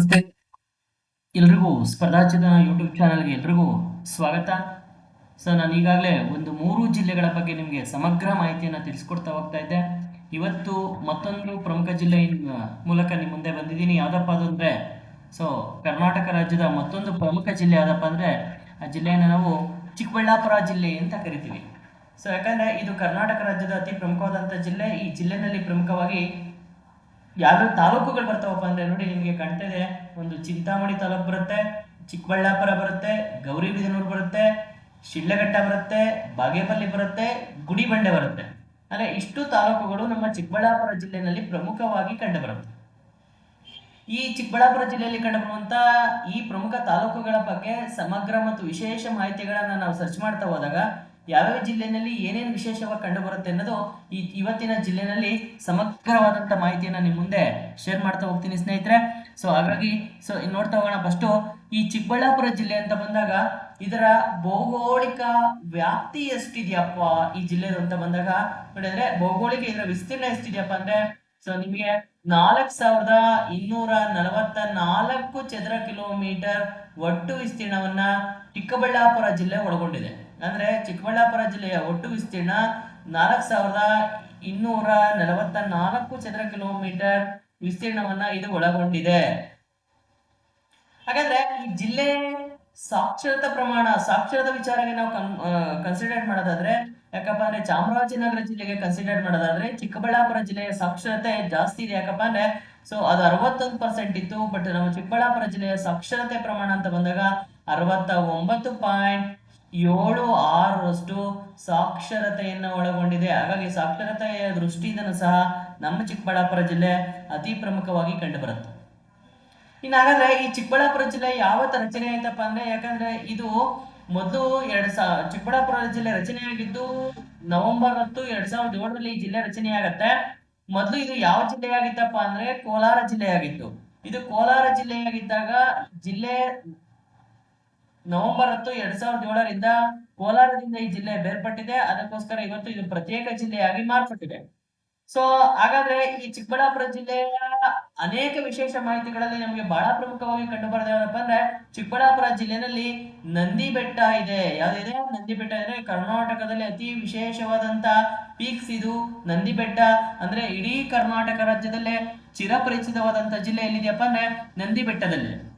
ನಮಸ್ತೆ. ಎಲ್ರಿಗೂ ಸ್ಪರ್ಧಾಚಿತ ಯೂಟ್ಯೂಬ್ ಚಾನಲ್ಗೆ ಎಲ್ರಿಗೂ ಸ್ವಾಗತ. ಸೊ ನಾನು ಈಗಾಗಲೇ ಒಂದು ಮೂರು ಜಿಲ್ಲೆಗಳ ಬಗ್ಗೆ ನಿಮಗೆ ಸಮಗ್ರ ಮಾಹಿತಿಯನ್ನು ತಿಳಿಸ್ಕೊಡ್ತಾ ಹೋಗ್ತಾ ಇದ್ದೆ. ಇವತ್ತು ಮತ್ತೊಂದು ಪ್ರಮುಖ ಜಿಲ್ಲೆ ಮೂಲಕ ನಿಮ್ಮ ಮುಂದೆ ಬಂದಿದ್ದೀನಿ. ಯಾವುದಪ್ಪ ಅದು ಅಂದರೆ ಸೊ ಕರ್ನಾಟಕ ರಾಜ್ಯದ ಮತ್ತೊಂದು ಪ್ರಮುಖ ಜಿಲ್ಲೆ ಯಾವುದಪ್ಪ ಅಂದರೆ, ಆ ಜಿಲ್ಲೆಯನ್ನು ನಾವು ಚಿಕ್ಕಬಳ್ಳಾಪುರ ಜಿಲ್ಲೆ ಅಂತ ಕರಿತೀವಿ. ಸೊ ಯಾಕಂದರೆ ಇದು ಕರ್ನಾಟಕ ರಾಜ್ಯದ ಅತಿ ಪ್ರಮುಖವಾದಂಥ ಜಿಲ್ಲೆ. ಈ ಜಿಲ್ಲೆನಲ್ಲಿ ಪ್ರಮುಖವಾಗಿ ಯಾವ್ಯಾವ ತಾಲೂಕುಗಳು ಬರ್ತಾವಪ್ಪ ಅಂದ್ರೆ ನೋಡಿ ನಿಮಗೆ ಇದೆ. ಒಂದು ಚಿಂತಾಮಣಿ ತಾಲೂಕು ಬರುತ್ತೆ, ಚಿಕ್ಕಬಳ್ಳಾಪುರ ಬರುತ್ತೆ, ಗೌರಿಬಿದನೂರು ಬರುತ್ತೆ ಶಿಳ್ಳಘಟ್ಟ ಬರುತ್ತೆ, ಬಾಗೇಪಲ್ಲಿ ಬರುತ್ತೆ, ಗುಡಿಬಂಡೆ ಬರುತ್ತೆ. ಅಂದ್ರೆ ಇಷ್ಟು ತಾಲೂಕುಗಳು ನಮ್ಮ ಚಿಕ್ಕಬಳ್ಳಾಪುರ ಜಿಲ್ಲೆಯಲ್ಲಿ ಪ್ರಮುಖವಾಗಿ ಕಂಡುಬರುತ್ತೆ. ಈ ಚಿಕ್ಕಬಳ್ಳಾಪುರ ಜಿಲ್ಲೆಯಲ್ಲಿ ಕಂಡುಬರುವಂಥ ಈ ಪ್ರಮುಖ ತಾಲೂಕುಗಳ ಬಗ್ಗೆ ಸಮಗ್ರ ಮತ್ತು ವಿಶೇಷ ಮಾಹಿತಿಗಳನ್ನು ನಾವು ಸರ್ಚ್ ಮಾಡ್ತಾ ಹೋದಾಗ ಯಾವ್ಯಾವ ಜಿಲ್ಲೆಯಲ್ಲಿ ಏನೇನು ವಿಶೇಷವಾಗಿ ಕಂಡುಬರುತ್ತೆ ಅನ್ನೋದು ಈ ಇವತ್ತಿನ ಜಿಲ್ಲೆನಲ್ಲಿ ಸಮಗ್ರವಾದಂಥ ಮಾಹಿತಿಯನ್ನು ನಿಮ್ಮ ಮುಂದೆ ಶೇರ್ ಮಾಡ್ತಾ ಹೋಗ್ತೀನಿ ಸ್ನೇಹಿತರೆ. ಸೊ ಹಾಗಾಗಿ ಸೊ ನೋಡ್ತಾ ಹೋಗೋಣ. ಫಸ್ಟು ಈ ಚಿಕ್ಕಬಳ್ಳಾಪುರ ಜಿಲ್ಲೆ ಅಂತ ಬಂದಾಗ ಇದರ ಭೌಗೋಳಿಕ ವ್ಯಾಪ್ತಿ ಎಷ್ಟಿದೆಯಪ್ಪ ಈ ಜಿಲ್ಲೆ ಅಂತ ಬಂದಾಗ? ನೋಡಿದ್ರೆ ಭೌಗೋಳಿಕ ಇದರ ವಿಸ್ತೀರ್ಣ ಎಷ್ಟಿದೆಯಪ್ಪ ಅಂದ್ರೆ ಸೊ ನಿಮಗೆ ನಾಲ್ಕು ಸಾವಿರದ ಇನ್ನೂರ ನಲವತ್ತ ನಾಲ್ಕು ಚದರ ಕಿಲೋಮೀಟರ್ ಒಟ್ಟು ವಿಸ್ತೀರ್ಣವನ್ನ ಚಿಕ್ಕಬಳ್ಳಾಪುರ ಜಿಲ್ಲೆ ಒಳಗೊಂಡಿದೆ. ಅಂದ್ರೆ ಚಿಕ್ಕಬಳ್ಳಾಪುರ ಜಿಲ್ಲೆಯ ಒಟ್ಟು ವಿಸ್ತೀರ್ಣ ನಾಲ್ಕು ಸಾವಿರದ ಇನ್ನೂರ ನಲವತ್ತ ನಾಲ್ಕು ಚದರ ಕಿಲೋಮೀಟರ್ ವಿಸ್ತೀರ್ಣವನ್ನ ಇದು ಒಳಗೊಂಡಿದೆ. ಹಾಗಾದ್ರೆ ಈ ಜಿಲ್ಲೆ ಸಾಕ್ಷರತಾ ಪ್ರಮಾಣ, ಸಾಕ್ಷರತಾ ವಿಚಾರಕ್ಕೆ ನಾವು ಕನ್ಸಿಡರ್ ಮಾಡೋದಾದ್ರೆ, ಯಾಕಪ್ಪ ಅಂದ್ರೆ ಚಾಮರಾಜನಗರ ಜಿಲ್ಲೆಗೆ ಕನ್ಸಿಡರ್ ಮಾಡೋದಾದ್ರೆ ಚಿಕ್ಕಬಳ್ಳಾಪುರ ಜಿಲ್ಲೆಯ ಸಾಕ್ಷರತೆ ಜಾಸ್ತಿ ಇದೆ. ಯಾಕಪ್ಪ ಅಂದ್ರೆ ಸೊ ಅದು ಅರವತ್ತೊಂದು ಪರ್ಸೆಂಟ್ ಇತ್ತು ಬಟ್ ನಮ್ಮ ಚಿಕ್ಕಬಳ್ಳಾಪುರ ಜಿಲ್ಲೆಯ ಸಾಕ್ಷರತೆ ಪ್ರಮಾಣ ಅಂತ ಬಂದಾಗ ಅರವತ್ತ ಒಂಬತ್ತು ಪಾಯಿಂಟ್ ಏಳು, ಆರರಷ್ಟು ಸಾಕ್ಷರತೆಯನ್ನು ಒಳಗೊಂಡಿದೆ. ಹಾಗಾಗಿ ಸಾಕ್ಷರತೆಯ ದೃಷ್ಟಿಯಿಂದನೂ ಸಹ ನಮ್ಮ ಚಿಕ್ಕಬಳ್ಳಾಪುರ ಜಿಲ್ಲೆ ಅತಿ ಪ್ರಮುಖವಾಗಿ ಕಂಡುಬರುತ್ತೆ ಇನ್ನು ಹಾಗಾದ್ರೆ ಈ ಚಿಕ್ಕಬಳ್ಳಾಪುರ ಜಿಲ್ಲೆ ಯಾವತ್ತ ರಚನೆ ಆಯ್ತಪ್ಪ ಅಂದ್ರೆ, ಯಾಕಂದ್ರೆ ಇದು ಮೊದಲು ಎರಡ್ ಚಿಕ್ಕಬಳ್ಳಾಪುರ ಜಿಲ್ಲೆ ರಚನೆಯಾಗಿದ್ದು ನವೆಂಬರ್ ಹತ್ತು ಎರಡ್ ಸಾವಿರದ ಏಳರಲ್ಲಿ ಈ ಜಿಲ್ಲೆ ರಚನೆ ಆಗತ್ತೆ ಮೊದಲು ಇದು ಯಾವ ಜಿಲ್ಲೆಯಾಗಿತ್ತಪ್ಪ ಅಂದ್ರೆ ಕೋಲಾರ ಜಿಲ್ಲೆಯಾಗಿತ್ತು. ಇದು ಕೋಲಾರ ಜಿಲ್ಲೆಯಾಗಿದ್ದಾಗ ಜಿಲ್ಲೆ ನವೆಂಬರ್ ಹತ್ತು, ಎರಡ್ ಸಾವಿರದ ಏಳರಿಂದ ಕೋಲಾರದಿಂದ ಈ ಜಿಲ್ಲೆ ಬೇರ್ಪಟ್ಟಿದೆ. ಅದಕ್ಕೋಸ್ಕರ ಇವತ್ತು ಇದು ಪ್ರತ್ಯೇಕ ಜಿಲ್ಲೆಯಾಗಿ ಮಾರ್ಪಟ್ಟಿದೆ. ಸೊ ಹಾಗಾದ್ರೆ ಈ ಚಿಕ್ಕಬಳ್ಳಾಪುರ ಜಿಲ್ಲೆಯ ಅನೇಕ ವಿಶೇಷ ಮಾಹಿತಿಗಳಲ್ಲಿ ನಮಗೆ ಬಹಳ ಪ್ರಮುಖವಾಗಿ ಕಂಡು ಬರೋದೇನಪ್ಪ ಅಂದ್ರೆ, ಚಿಕ್ಕಬಳ್ಳಾಪುರ ಜಿಲ್ಲೆನಲ್ಲಿ ನಂದಿ ಬೆಟ್ಟ ಇದೆ. ಯಾವ್ದಿದೆ? ನಂದಿ ಬೆಟ್ಟ ಅಂದ್ರೆ ಕರ್ನಾಟಕದಲ್ಲಿ ಅತಿ ವಿಶೇಷವಾದಂತ ಪೀಕ್ಸ್ ಇದು ನಂದಿ ಬೆಟ್ಟ ಅಂದ್ರೆ ಇಡೀ ಕರ್ನಾಟಕ ರಾಜ್ಯದಲ್ಲೇ ಚಿರಪರಿಚಿತವಾದಂತ ಜಿಲ್ಲೆ ಎಲ್ಲಿದೆಯಪ್ಪ ಅಂದ್ರೆ ನಂದಿ ಬೆಟ್ಟದಲ್ಲಿ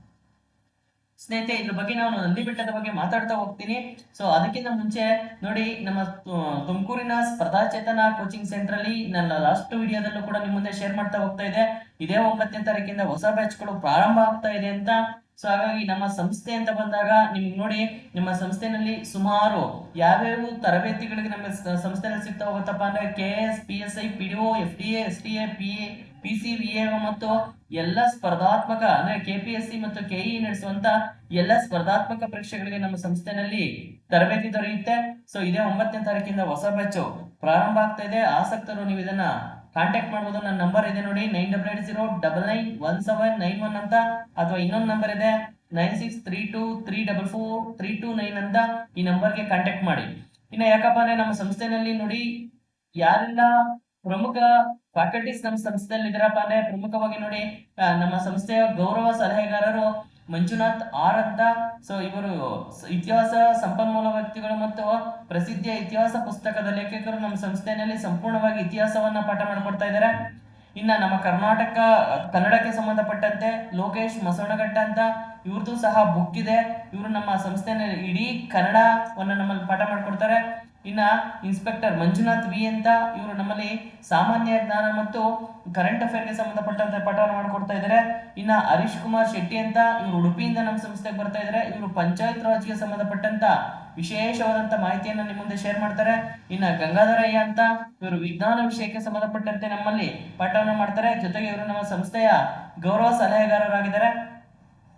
ಸ್ನೇಹಿತರೆ, ಇದ್ರ ಬಗ್ಗೆ ನಾನು ನಂದಿ ಬೆಟ್ಟದ ಬಗ್ಗೆ ಮಾತಾಡ್ತಾ ಹೋಗ್ತೀನಿ. ಸೊ ಅದಕ್ಕಿಂತ ಮುಂಚೆ ನೋಡಿ, ನಮ್ಮ ತುಮಕೂರಿನ ಸ್ಪರ್ಧಾ ಚೇತನ ಕೋಚಿಂಗ್ ಸೆಂಟರ್ ಅಲ್ಲಿ ನನ್ನ ಲಾಸ್ಟ್ ವಿಡಿಯೋದಲ್ಲೂ ಕೂಡ ನಿಮ್ಮ ಮುಂದೆ ಶೇರ್ ಮಾಡ್ತಾ ಹೋಗ್ತಾ ಇದೆ. ಇದೇ ಒಂಬತ್ತನೇ ತಾರೀಕಿಂದ ಹೊಸ ಬ್ಯಾಚ್ಗಳು ಪ್ರಾರಂಭ ಆಗ್ತಾ ಇದೆ ಅಂತ. ಸೊ ಹಾಗಾಗಿ ನಮ್ಮ ಸಂಸ್ಥೆ ಅಂತ ಬಂದಾಗ ನಿಮ್ಗೆ ನೋಡಿ, ನಿಮ್ಮ ಸಂಸ್ಥೆನಲ್ಲಿ ಸುಮಾರು ಯಾವ್ಯಾವ ತರಬೇತಿಗಳಿಗೆ ನಮ್ಮ ಸಂಸ್ಥೆನಲ್ಲಿ ಸಿಗ್ತಾ ಹೋಗುತ್ತಪ್ಪ ಅಂದ್ರೆ K S P S I P D O F D S T A P P C V A ಮತ್ತು ಎಲ್ಲ ಸ್ಪರ್ಧಾತ್ಮಕ ಅಂದ್ರೆ ಕೆ ಪಿ ಎಸ್ ಸಿ ಮತ್ತು ಕೆಇ ನಡೆಸುವಂತ ಎಲ್ಲ ಸ್ಪರ್ಧಾತ್ಮಕ ಪರೀಕ್ಷೆಗಳಿಗೆ ನಮ್ಮ ಸಂಸ್ಥೆನಲ್ಲಿ ತರಬೇತಿ ದೊರೆಯುತ್ತೆ ಸೊ ಇದೇ ಒಂಬತ್ತನೇ ತಾರೀಕಿಂದ ಹೊಸ ಬ್ಯಾಚ್ ಪ್ರಾರಂಭ ಆಗ್ತಾ ಇದೆ. ಆಸಕ್ತರು ನೀವು ಇದನ್ನ ಕಾಂಟ್ಯಾಕ್ಟ್ ಮಾಡಬಹುದು ನನ್ನ ನಂಬರ್ ಇದೆ ನೋಡಿ. Nine double eight zero double nine one seven nine one ಅಂತ ಅಥವಾ ಇನ್ನೊಂದು ನಂಬರ್ ಇದೆ. Nine six three two three double four three two nine ಅಂತ ಈ ನಂಬರ್ಗೆ ಕಾಂಟ್ಯಾಕ್ಟ್ ಮಾಡಿ. ಇನ್ನು ಯಾಕಪ್ಪ ಅಂದ್ರೆ ನಮ್ಮ ಸಂಸ್ಥೆನಲ್ಲಿ ನೋಡಿ ಯಾರೆಲ್ಲ ಪ್ರಮುಖ ಫ್ಯಾಕಲ್ಟೀಸ್ ನಮ್ಮ ಸಂಸ್ಥೆಯಲ್ಲಿ ಇದ್ರಪ್ಪ ಅಂದ್ರೆ ಪ್ರಮುಖವಾಗಿ ನೋಡಿ ನಮ್ಮ ಸಂಸ್ಥೆಯ ಗೌರವ ಸಲಹೆಗಾರರು ಮಂಜುನಾಥ್ ಆರ್ ಅಂತ ಸೊ ಇವರು ಇತಿಹಾಸ ಸಂಪನ್ಮೂಲ ವ್ಯಕ್ತಿಗಳು ಮತ್ತು ಪ್ರಸಿದ್ಧ ಇತಿಹಾಸ ಪುಸ್ತಕದ ಲೇಖಕರು ನಮ್ಮ ಸಂಸ್ಥೆಯಲ್ಲಿ ಸಂಪೂರ್ಣವಾಗಿ ಇತಿಹಾಸವನ್ನ ಪಾಠ ಮಾಡಿಕೊಡ್ತಾ ಇದ್ದಾರೆ. ಇನ್ನ ನಮ್ಮ ಕರ್ನಾಟಕ, ಕನ್ನಡಕ್ಕೆ ಸಂಬಂಧಪಟ್ಟಂತೆ ಲೋಕೇಶ್ ಮಸೋಣಗಟ್ಟ ಅಂತ ಇವ್ರದ್ದು ಸಹ ಬುಕ್ ಇದೆ. ಇವರು ನಮ್ಮ ಸಂಸ್ಥೆಯಲ್ಲಿ ಇಡೀ ಕನ್ನಡವನ್ನ ನಮ್ಮಲ್ಲಿ ಪಾಠ ಮಾಡಿಕೊಡ್ತಾರೆ. ಇನ್ನ ಇನ್ಸ್ಪೆಕ್ಟರ್ ಮಂಜುನಾಥ್ ವಿ ಅಂತ ಇವರು ನಮ್ಮಲ್ಲಿ ಸಾಮಾನ್ಯ ಜ್ಞಾನ ಮತ್ತು ಕರೆಂಟ್ ಅಫೇರ್ಗೆ ಸಂಬಂಧಪಟ್ಟಂತೆ ಪಾಠವನ್ನು ಮಾಡಿಕೊಡ್ತಾ ಇದ್ದಾರೆ ಇನ್ನ ಹರೀಶ್ ಕುಮಾರ್ ಶೆಟ್ಟಿ ಅಂತ ಇವರು ಉಡುಪಿಯಿಂದ ನಮ್ಮ ಸಂಸ್ಥೆಗೆ ಬರ್ತಾ ಇದ್ದಾರೆ ಇವರು ಪಂಚಾಯತ್ ರಾಜ್ಗೆ ಸಂಬಂಧಪಟ್ಟಂತ ವಿಶೇಷವಾದಂತ ಮಾಹಿತಿಯನ್ನು ನಿಮ್ಮ ಮುಂದೆ ಶೇರ್ ಮಾಡ್ತಾರೆ. ಇನ್ನ ಗಂಗಾಧರಯ್ಯ ಅಂತ ಇವರು ವಿಜ್ಞಾನ ವಿಷಯಕ್ಕೆ ಸಂಬಂಧಪಟ್ಟಂತೆ ನಮ್ಮಲ್ಲಿ ಪಾಠವನ್ನು ಮಾಡ್ತಾರೆ. ಜೊತೆಗೆ ಇವರು ನಮ್ಮ ಸಂಸ್ಥೆಯ ಗೌರವ ಸಲಹೆಗಾರರಾಗಿದ್ದಾರೆ.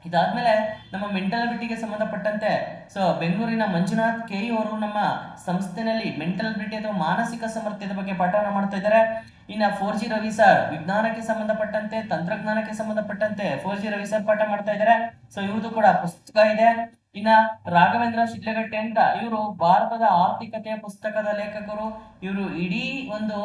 ಇದಾದ್ಮೇಲೆ ನಮ್ಮ ಮೆಂಟಲ್ ಬಿಟಿಗೆ ಸಂಬಂಧಪಟ್ಟಂತೆ ಸೊ ಬೆಂಗಳೂರಿನ ಮಂಜುನಾಥ್ ಕೆ ಅವರು ನಮ್ಮ ಸಂಸ್ಥೆನಲ್ಲಿ ಮೆಂಟಲ್ ಬಿಟಿ ಅಥವಾ ಮಾನಸಿಕ ಸಮರ್ಥ್ಯದ ಬಗ್ಗೆ ಪಾಠವನ್ನು ಮಾಡ್ತಾ ಇದ್ದಾರೆ. ಇನ್ನು ಫೋರ್ ಜಿ ರವಿ ಸರ್ ವಿಜ್ಞಾನಕ್ಕೆ ಸಂಬಂಧಪಟ್ಟಂತೆ, ತಂತ್ರಜ್ಞಾನಕ್ಕೆ ಸಂಬಂಧಪಟ್ಟಂತೆ ಫೋರ್ ಜಿ ರವಿ ಸರ್ ಪಾಠ ಮಾಡ್ತಾ ಇದ್ದಾರೆ. ಸೊ ಇವ್ರದ್ದು ಕೂಡ ಪುಸ್ತಕ ಇದೆ. ಇನ್ನ ರಾಘವೇಂದ್ರ ಶಿಡ್ಲಗಟ್ಟೆ ಅಂತ ಇವರು ಭಾರತದ ಆರ್ಥಿಕತೆಯ ಪುಸ್ತಕದ ಲೇಖಕರು. ಇವರು ಇಡೀ ಒಂದು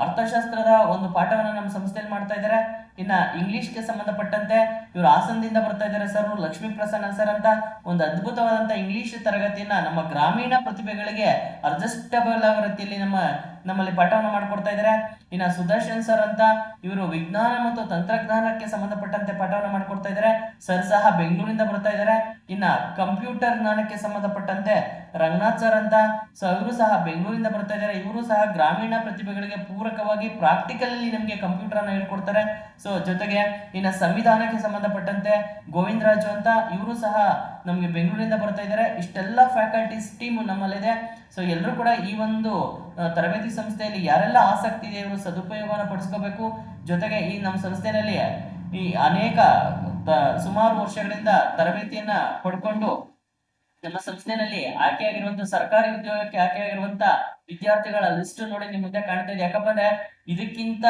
ಅರ್ಥಶಾಸ್ತ್ರದ ಒಂದು ಪಾಠವನ್ನು ನಮ್ಮ ಸಂಸ್ಥೆಯಲ್ಲಿ ಮಾಡ್ತಾ ಇದ್ದಾರೆ ಇನ್ನ ಇಂಗ್ಲಿಷ್ಗೆ ಸಂಬಂಧಪಟ್ಟಂತೆ ಇವರು ಹಾಸನದಿಂದ ಬರ್ತಾ ಇದ್ದಾರೆ ಸರ್ ಲಕ್ಷ್ಮೀ ಪ್ರಸನ್ನ ಸರ್ ಅಂತ. ಒಂದು ಅದ್ಭುತವಾದಂತಹ ಇಂಗ್ಲಿಷ್ ತರಗತಿಯನ್ನ ನಮ್ಮ ಗ್ರಾಮೀಣ ಪ್ರತಿಭೆಗಳಿಗೆ ಅಡ್ಜಸ್ಟಬಲ್ ರೀತಿಯಲ್ಲಿ ನಮ್ಮ ನಮ್ಮಲ್ಲಿ ಪಾಠವನ್ನು ಮಾಡಿಕೊಡ್ತಾ ಇದ್ದಾರೆ ಇನ್ನ ಸುದರ್ಶನ್ ಸರ್ ಅಂತ ಇವರು ವಿಜ್ಞಾನ ಮತ್ತು ತಂತ್ರಜ್ಞಾನಕ್ಕೆ ಸಂಬಂಧಪಟ್ಟಂತೆ ಪಾಠವನ್ನು ಮಾಡಿಕೊಡ್ತಾ ಇದ್ದಾರೆ ಸರ್ ಸಹ ಬೆಂಗಳೂರಿಂದ ಬರ್ತಾ ಇದ್ದಾರೆ ಇನ್ನ ಕಂಪ್ಯೂಟರ್ ಜ್ಞಾನಕ್ಕೆ ಸಂಬಂಧಪಟ್ಟಂತೆ ರಂಗನಾಥ್ ಸರ್ ಅಂತ. ಸೊ ಇವರು ಸಹ ಬೆಂಗಳೂರಿಂದ ಬರ್ತಾ ಇದ್ದಾರೆ. ಇವರು ಸಹ ಗ್ರಾಮೀಣ ಪ್ರತಿಭೆಗಳಿಗೆ ಪೂರಕವಾಗಿ ಪ್ರಾಕ್ಟಿಕಲ್ ಅಲ್ಲಿ ನಮಗೆ ಕಂಪ್ಯೂಟರ್ ಅನ್ನ ಹೇಳ್ಕೊಡ್ತಾರೆ. ಸೊ ಜೊತೆಗೆ ಇನ್ನ ಸಂವಿಧಾನಕ್ಕೆ ಸಂಬಂಧಪಟ್ಟಂತೆ ಗೋವಿಂದರಾಜು ಅಂತ ಇವರು ಸಹ ನಮಗೆ ಬೆಂಗಳೂರಿಂದ ಬರ್ತಾ ಇದ್ದಾರೆ. ಇಷ್ಟೆಲ್ಲ ಫ್ಯಾಕಲ್ಟೀಸ್ ಟೀಮ್ ನಮ್ಮಲ್ಲಿದೆ. ಸೊ ಎಲ್ಲರೂ ಕೂಡ ಈ ಒಂದು ತರಬೇತಿ ಸಂಸ್ಥೆಯಲ್ಲಿ ಯಾರೆಲ್ಲ ಆಸಕ್ತಿ ಇದೆ, ಇವರು ಸದುಪಯೋಗವನ್ನು ಪಡಿಸ್ಕೋಬೇಕು. ಜೊತೆಗೆ ಈ ನಮ್ಮ ಸಂಸ್ಥೆಯಲ್ಲಿ ಈ ಅನೇಕ ಸುಮಾರು ವರ್ಷಗಳಿಂದ ತರಬೇತಿಯನ್ನ ಪಡ್ಕೊಂಡು ನಮ್ಮ ಸಂಸ್ಥೆನಲ್ಲಿ ಆಯ್ಕೆಯಾಗಿರುವಂತ ಸರ್ಕಾರಿ ಉದ್ಯೋಗಕ್ಕೆ ಆಯ್ಕೆಯಾಗಿರುವಂತ ವಿದ್ಯಾರ್ಥಿಗಳ ಲಿಸ್ಟ್ ನೋಡಿ ನಿಮ್ ಮುಂದೆ ಕಾಣ್ತಾ ಇದೆ. ಯಾಕಪ್ಪ ಅಂದ್ರೆ ಇದಕ್ಕಿಂತ